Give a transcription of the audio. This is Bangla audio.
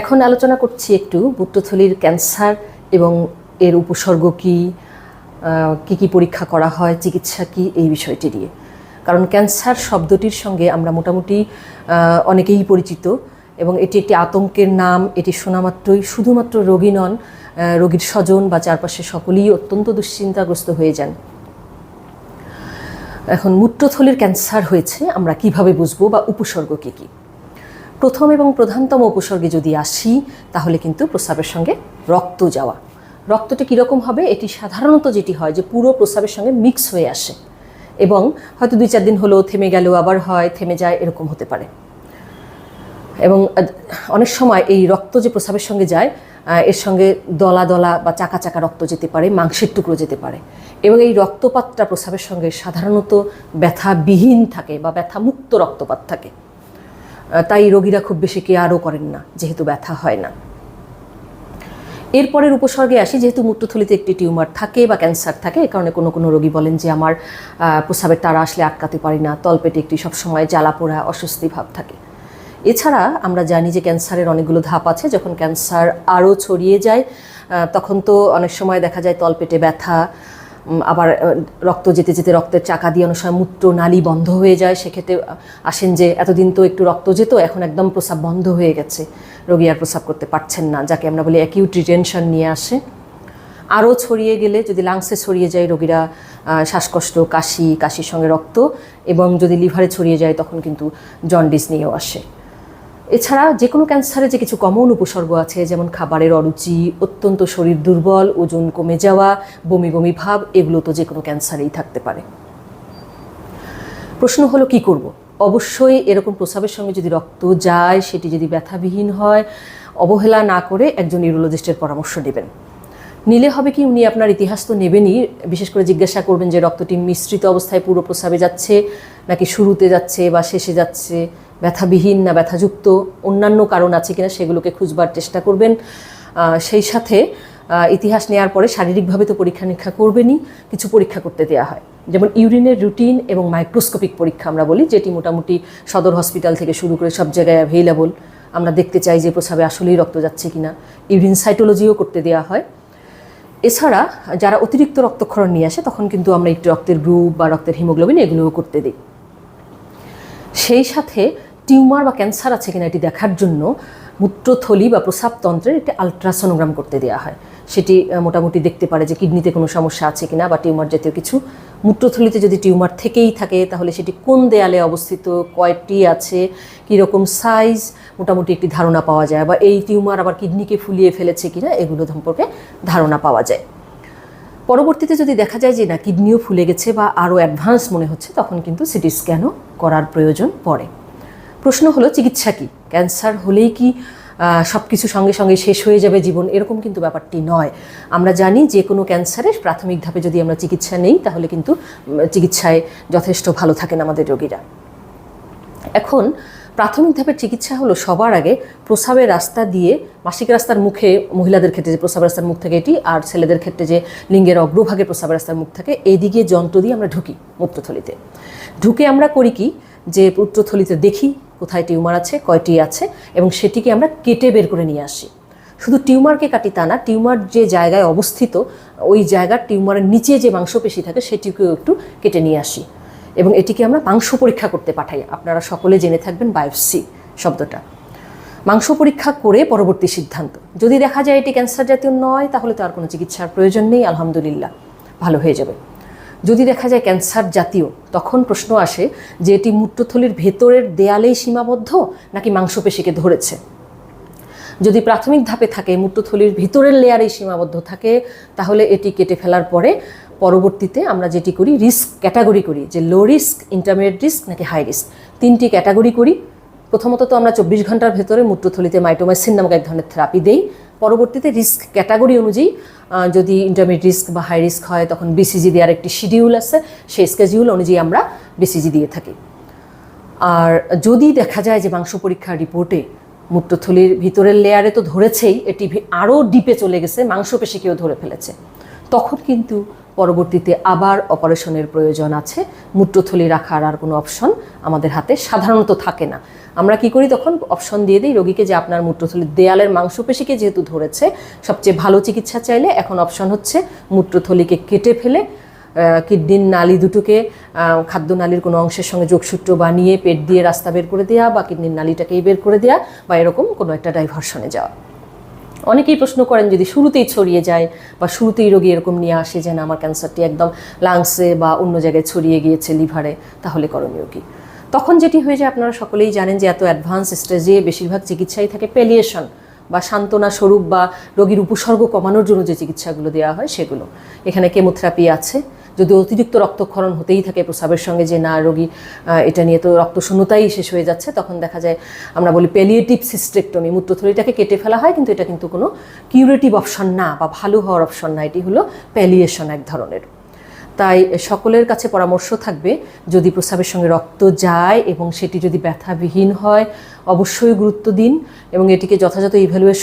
এখন আলোচনা করছি একটু মূত্রথলির ক্যান্সার এবং এর উপসর্গ কী কী কী পরীক্ষা করা হয়, চিকিৎসা কী, এই বিষয়টি নিয়ে। কারণ ক্যান্সার শব্দটির সঙ্গে আমরা মোটামুটি অনেকেই পরিচিত এবং এটি একটি আতঙ্কের নাম, এটি শোনামাত্রই শুধুমাত্র রোগী নন রোগীর স্বজন বা চারপাশে সকলেই অত্যন্ত দুশ্চিন্তাগ্রস্ত হয়ে যান। এখন মূত্রথলির ক্যান্সার হয়েছে, আমরা কীভাবে বুঝব বা উপসর্গ কী কী? প্রথম এবং প্রধানতম উপসর্গে যদি আসি, তাহলে কিন্তু প্রস্রাবের সঙ্গে রক্ত যাওয়া। রক্তটি কীরকম হবে? এটি সাধারণত যেটি হয় যে পুরো প্রস্রাবের সঙ্গে মিক্স হয়ে আসে এবং হয়তো দুই চার দিন হলো থেমে গেল, আবার হয়, থেমে যায়, এরকম হতে পারে। এবং অনেক সময় এই রক্ত যে প্রস্রাবের সঙ্গে যায় এর সঙ্গে দলা দলা বা চাকা চাকা রক্ত যেতে পারে, মাংসের টুকরো যেতে পারে। এবং এই রক্তপাতটা প্রস্রাবের সঙ্গে সাধারণত ব্যথাবিহীন থাকে বা ব্যথামুক্ত রক্তপাত থাকে। তাই রোগীরা খুব বেশি কেয়ারও করেন না, যেহেতু ব্যথা হয় না। এরপরের উপসর্গে আসি, যেহেতু মূত্রথলিতে একটি টিউমার থাকে বা ক্যান্সার থাকে, এ কারণে কোনো কোনো রোগী বলেন যে, আমার প্রস্রাবের তারা আসলে আটকাতে পারি না, তলপেটে একটি সবসময় জ্বালা পোড়া অস্বস্তি ভাব থাকে। এছাড়া আমরা জানি যে, ক্যান্সারের অনেকগুলো ধাপ আছে, যখন ক্যান্সার আরও ছড়িয়ে যায় তখন তো অনেক সময় দেখা যায় তলপেটে ব্যথা আবার রক্ত যেতে যেতে রক্তের চাকা দিয়ে অনেক সময় মূত্র, নালী বন্ধ হয়ে যায়। সেক্ষেত্রে আসেন যে এতদিন তো একটু রক্ত যেত, এখন একদম প্রস্রাব বন্ধ হয়ে গেছে। রোগী আর প্রস্রাব করতে পারছেন না, যাকে আমরা বলি অ্যাকিউট রিটেনশন নিয়ে আসে। আরও ছড়িয়ে গেলে, যদি লাংসে ছড়িয়ে যায় রোগীরা শ্বাসকষ্ট, কাশি, কাশির সঙ্গে রক্ত, এবং যদি লিভারে ছড়িয়ে যায়, তখন কিন্তু জন্ডিস নিয়েও আসে। এছাড়া যে কোনো ক্যান্সারে যে কিছু কমন উপসর্গ আছে, যেমন খাবারের অরুচি, অত্যন্ত শরীর দুর্বল, ওজন কমে যাওয়া, বমি বমি ভাব, এগুলো তো যে কোনো ক্যান্সারেই থাকতে পারে। প্রশ্ন হলো, কি করব? অবশ্যই এরকম প্রস্রাবের সঙ্গে যদি রক্ত যায়, সেটি যদি ব্যথাবিহীন হয়, অবহেলা না করে একজন ইউরোলজিস্টের পরামর্শ নেবেন। নিলে হবে কি, উনি আপনার ইতিহাস তো নেবেনই, বিশেষ করে জিজ্ঞাসা করবেন যে রক্তটি মিশ্রিত অবস্থায় পুরো প্রস্রাবে যাচ্ছে, নাকি শুরুতে যাচ্ছে বা শেষে যাচ্ছে ব্যথাবিহীন না ব্যথাযুক্ত অন্যান্য কারণ আছে কিনা সেগুলোকে খুঁজবার চেষ্টা করবেন। সেই সাথে ইতিহাস নেওয়ার পরে শারীরিকভাবে তো পরীক্ষা নিরীক্ষা করবেনই, কিছু পরীক্ষা করতে দেওয়া হয়। যেমন ইউরিনের রুটিন এবং মাইক্রোস্কোপিক পরীক্ষা আমরা বলি, যেটি মোটামুটি সদর হসপিটাল থেকে শুরু করে সব জায়গায় অ্যাভেলেবল আমরা দেখতে চাই যে প্রস্রাবে আসলেই রক্ত যাচ্ছে কিনা। ইউরিন সাইটোলজিও করতে দেওয়া হয়। এছাড়া, যারা অতিরিক্ত রক্তক্ষরণ নিয়ে আসে, তখন কিন্তু আমরা একটু রক্তের গ্রুপ বা রক্তের হিমোগ্লোবিন এগুলোও করতে দিই। সেই সাথে টিউমার বা ক্যান্সার আছে কিনা এটি দেখার জন্য মূত্রথলি বা প্রস্রাবতন্ত্রের একটি আলট্রাসোনোগ্রাম করতে দেওয়া হয়। সেটি মোটামুটি দেখতে পারে যে কিডনিতে কোনো সমস্যা আছে কিনা বা টিউমার জাতীয় কিছু। মূত্রথলিতে যদি টিউমার থেকেই থাকে, তাহলে সেটি কোন দেয়ালে অবস্থিত, কয়টি আছে, কীরকম সাইজ, মোটামুটি একটি ধারণা পাওয়া যায় বা এই টিউমার আবার কিডনিকে ফুলিয়ে ফেলেছে কিনা এগুলো সম্পর্কে ধারণা পাওয়া যায়। পরবর্তীতে যদি দেখা যায় যে না, কিডনিও ফুলে গেছে বা আরও অ্যাডভান্স মনে হচ্ছে, তখন কিন্তু সিটি স্ক্যানও করার প্রয়োজন পড়ে। প্রশ্ন হলো, চিকিৎসা কি? ক্যান্সার হলেই কি সব কিছু সঙ্গে সঙ্গে শেষ হয়ে যাবে জীবন? এরকম কিন্তু ব্যাপারটি নয়। আমরা জানি যে কোনো ক্যান্সারের প্রাথমিক ধাপে যদি আমরা চিকিৎসা নেই, তাহলে কিন্তু চিকিৎসায় যথেষ্ট ভালো থাকেন আমাদের রোগীরা। এখন, প্রাথমিক ধাপের চিকিৎসা হলো সবার আগে প্রস্রাবের রাস্তা দিয়ে, মাসিক রাস্তার মুখে মহিলাদের ক্ষেত্রে যে প্রস্রাবের রাস্তার মুখ থাকে এটি, আর ছেলেদের ক্ষেত্রে যে লিঙ্গের অগ্রভাগে প্রস্রাবের রাস্তার মুখ থাকে এই দিকে যন্ত্র দিয়ে আমরা ঢুকি মূত্রথলিতে। ঢুকে আমরা করি কি? যে মূত্রথলিতে দেখি কোথায় টিউমার আছে, কয়টি আছে এবং সেটিকে আমরা কেটে বের করে নিয়ে আসি। শুধু টিউমারকে কাটি তা না, টিউমার যে জায়গায় অবস্থিত, ওই জায়গার টিউমারের নিচে যে মাংসপেশি থাকে সেটিকেও একটু কেটে নিয়ে আসি এবং এটিকে আমরা মাংস পরীক্ষা করতে পাঠাই। আপনারা সকলে জেনে থাকবেন বায়োপসি শব্দটা। মাংস পরীক্ষা করে পরবর্তী সিদ্ধান্ত। যদি দেখা যায় এটি ক্যান্সার জাতীয় নয়, তাহলে তো আর কোনো চিকিৎসার প্রয়োজন নেই, আলহামদুলিল্লাহ। ভালো হয়ে যাবে। যদি দেখা যায় ক্যান্সার জাতীয়, তখন প্রশ্ন আসে যে এটি মূত্রথলির ভেতরের দেয়ালেই সীমাবদ্ধ নাকি মাংসপেশিকে ধরেছে? যদি প্রাথমিক ধাপে থাকে, মূত্রথলির ভিতরের লেয়ারেই সীমাবদ্ধ থাকে, তাহলে এটি কেটে ফেলার পরে পরবর্তীতে আমরা যেটি করি, রিস্ক ক্যাটাগরি করি যে লো রিস্ক, ইন্টারমিডিয়েট রিস্ক নাকি হাই রিস্ক। তিনটি ক্যাটাগরি করি। প্রথমত তো আমরা চব্বিশ ঘণ্টার ভেতরে মূত্রথলিতে মাইটোমাইসিন নামক এক ধরনের থেরাপি দেই। পরবর্তীতে রিস্ক ক্যাটাগরি অনুযায়ী যদি ইন্টারমিডিয়েট রিস্ক বা হাই রিস্ক হয়, তখন বিসিজি দেওয়ার একটি শিডিউল আছে। সেই স্কেজিউল অনুযায়ী আমরা বিসিজি দিয়ে থাকি। আর যদি দেখা যায় যে মাংস পরীক্ষার রিপোর্টে মূত্রথলির ভিতরের লেয়ারে তো ধরেছেই এটি আরও ডিপে চলে গেছে, মাংসপেশিকেও ধরে ফেলেছে, তখন কিন্তু পরবর্তীতে আবার অপারেশনের প্রয়োজন আছে। মূত্রথলি রাখার আর কোনো অপশন আমাদের হাতে সাধারণত থাকে না। আমরা কি করি তখন অপশন দিয়ে দিই রোগীকে যে আপনার মূত্রথলির দেয়ালের মাংসপেশিকে যেহেতু ধরেছে, সবচেয়ে ভালো চিকিৎসা চাইলে এখন অপশন হচ্ছে মূত্রথলিকে কেটে ফেলে কিডনির নালি দুটোকে খাদ্য নালীর কোনো অংশের সঙ্গে যোগসূত্র বানিয়ে পেট দিয়ে রাস্তা বের করে দেওয়া বা কিডনির নালিটাকেই বের করে দেওয়া বা এরকম কোনো একটা ডাইভারশনে যাওয়া। অনেকেই প্রশ্ন করেন যদি শুরুতেই ছড়িয়ে যায় বা শুরুতেই রোগী এরকম নিয়ে আসে যে না, আমার ক্যান্সারটি একদম লাংসে বা অন্য জায়গায় ছড়িয়ে গিয়েছে লিভারে তাহলে করণীয় কি? তখন যেটি হয়ে যায়, আপনারা সকলেই জানেন যে এত অ্যাডভান্স স্টেজে বেশিরভাগ চিকিৎসাই থাকে পেলিয়েশন বা সান্ত্বনা স্বরূপ বা রোগীর উপসর্গ কমানোর জন্য যে চিকিৎসাগুলো দেওয়া হয় সেগুলো। এখানে কেমোথেরাপি আছে যদি অতিরিক্ত রক্তক্ষরণ হতেই থাকে প্রস্রাবের সঙ্গে যে না, রোগী এটা নিয়ে তো রক্তশূন্যতাই শেষ হয়ে যাচ্ছে। তখন দেখা যায়, আমরা বলি পেলিয়েটিভ সিস্টেক্টমি মূত্রথলিটাকে কেটে ফেলা হয়, কিন্তু এটা কিন্তু কোনো কিউরেটিভ অপশন না বা ভালো হওয়ার অপশন না। এটি হলো প্যালিয়েশন এক ধরনের। তাই সকলের কাছে পরামর্শ থাকবে, যদি প্রস্রাবের সঙ্গে রক্ত যায় এবং সেটি যদি ব্যথাবিহীন হয়, অবশ্যই গুরুত্ব দিন এবং এটিকে যথাযথ ইভ্যালুয়েশন